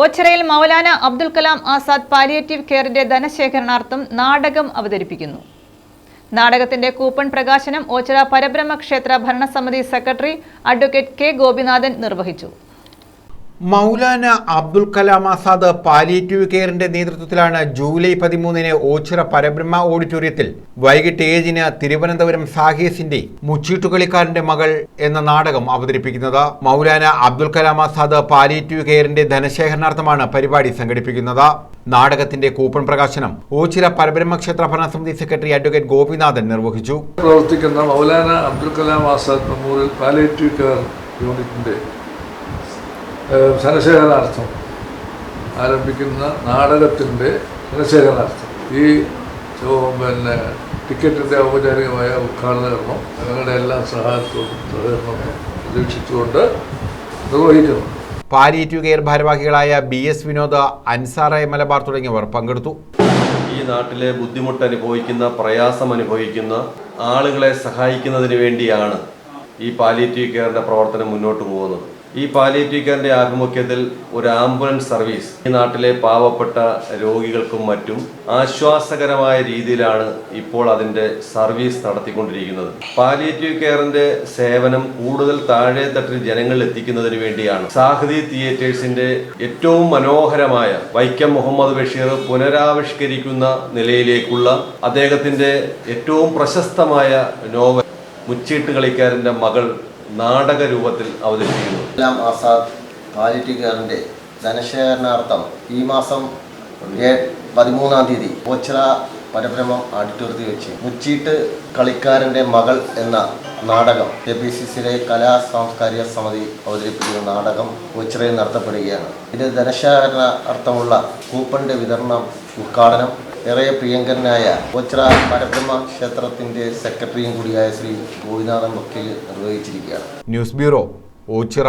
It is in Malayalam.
ഓച്ചിറയിൽ മൗലാന അബ്ദുൽ കലാം ആസാദ് പാലിയേറ്റീവ് കെയറിന്റെ ധനശേഖരണാർത്ഥം നാടകം അവതരിപ്പിക്കുന്നു. നാടകത്തിന്റെ കൂപ്പൺ പ്രകാശനം ഓച്ചിറ പരബ്രഹ്മ ക്ഷേത്ര ഭരണസമിതി സെക്രട്ടറി അഡ്വക്കേറ്റ് കെ ഗോപിനാഥൻ നിർവഹിച്ചു. മൗലാന അബ്ദുൽ കലാം ആസാദ് പാലിയേറ്റീവ് കെയറിന്റെ നേതൃത്വത്തിലാണ് ജൂലൈ പതിമൂന്നിന് ഓച്ചിറ പരബ്രഹ്മ ഓഡിറ്റോറിയത്തിൽ വൈകിട്ട് ഏഴിന് തിരുവനന്തപുരം സാഹേസിന്റെ മുച്ചീട്ടുകളിക്കാരന്റെ മകൾ എന്ന നാടകം അവതരിപ്പിക്കുന്നത്. മൗലാന അബ്ദുൽ കലാം ആസാദ് പാലിയേറ്റീവ് കെയറിന്റെ ധനശേഖരണാർത്ഥമാണ് പരിപാടി സംഘടിപ്പിക്കുന്നത്. നാടകത്തിന്റെ കൂപ്പൺ പ്രകാശനം ഓച്ചിറ പരബ്രഹ്മ ക്ഷേത്ര ഭരണസമിതി സെക്രട്ടറി അഡ്വക്കേറ്റ് ഗോപിനാഥൻ നിർവഹിച്ചു. പ്രവർത്തിക്കുന്ന Maulana Abdul Kalam Azad memorial palliative care യൂണിറ്റിന്റെ ഏഹ്, ആരംഭിക്കുന്ന നാടകത്തിന്റെ ധനശേഖരണാർത്ഥം ഈ പിന്നെ ടിക്കറ്റിന്റെ ഔപചാരികമായ ഉദ്ഘാടന കർമ്മം ഞങ്ങളുടെ എല്ലാ സഹായത്തോടും സഹകരണവും പ്രതീക്ഷിച്ചുകൊണ്ട് നിർവഹിക്കുന്നു. പാലിയേറ്റീവ് കെയർ ഭാരവാഹികളായ ബി എസ് വിനോദ് അൻസാറ മലബാർ തുടങ്ങിയവർ പങ്കെടുത്തു. ഈ നാട്ടിലെ ബുദ്ധിമുട്ട് അനുഭവിക്കുന്ന പ്രയാസം അനുഭവിക്കുന്ന ആളുകളെ സഹായിക്കുന്നതിന് വേണ്ടിയാണ് ഈ പാലിയേറ്റീവ് കെയറിന്റെ പ്രവർത്തനം മുന്നോട്ട് പോകുന്നത്. ഈ പാലിയേറ്റീവ് കെയറിന്റെ ആഭിമുഖ്യത്തിൽ ഒരു ആംബുലൻസ് സർവീസ് ഈ നാട്ടിലെ പാവപ്പെട്ട രോഗികൾക്കും മറ്റും ആശ്വാസകരമായ രീതിയിലാണ് ഇപ്പോൾ അതിന്റെ സർവീസ് നടത്തിക്കൊണ്ടിരിക്കുന്നത്. പാലിയേറ്റീവ് കെയറിന്റെ സേവനം കൂടുതൽ താഴെ തട്ടിൽ ജനങ്ങളിൽ എത്തിക്കുന്നതിന് വേണ്ടിയാണ്. സാഹദി തിയേറ്റേഴ്സിന്റെ ഏറ്റവും മനോഹരമായ വൈക്കം മുഹമ്മദ് ബഷീർ പുനരാവിഷ്കരിക്കുന്ന നിലയിലേക്കുള്ള അദ്ദേഹത്തിന്റെ ഏറ്റവും പ്രശസ്തമായ നോവൽ മുച്ചീട്ട് കളിക്കാരന്റെ മകൾ നാടക രൂപത്തിൽ അവതരിപ്പിക്കുന്നു. എല്ലാം ആസാദ് പാലിറ്റി കെയറിന്റെ ധനശേഖരണാർത്ഥം ഈ മാസം പതിമൂന്നാം തീയതി ഓച്ചിറ പരബ്രഹ്മം ഓഡിറ്റോറിയത്തിൽ വെച്ച് മുച്ചീട്ട് കളിക്കാരന്റെ മകൾ എന്ന നാടകം കെ പി സി സിയിലെ കലാ സാംസ്കാരിക സമിതി അവതരിപ്പിക്കുന്ന നാടകം ഓച്ചിറയിൽ നടത്തപ്പെടുകയാണ്. ഇത് ധനശേഖരണ അർത്ഥമുള്ള കൂപ്പണിന്റെ വിതരണം ഉദ്ഘാടനം ഏറെ പ്രിയങ്കരനായ ഓച്ചിറ പരബ്രഹ്മ ക്ഷേത്രത്തിന്റെ സെക്രട്ടറിയും കൂടിയായ ശ്രീ ഗോപിനാഥൻ വക്കീൽ നിർവഹിച്ചിരിക്കുകയാണ്. News bureau Ochira.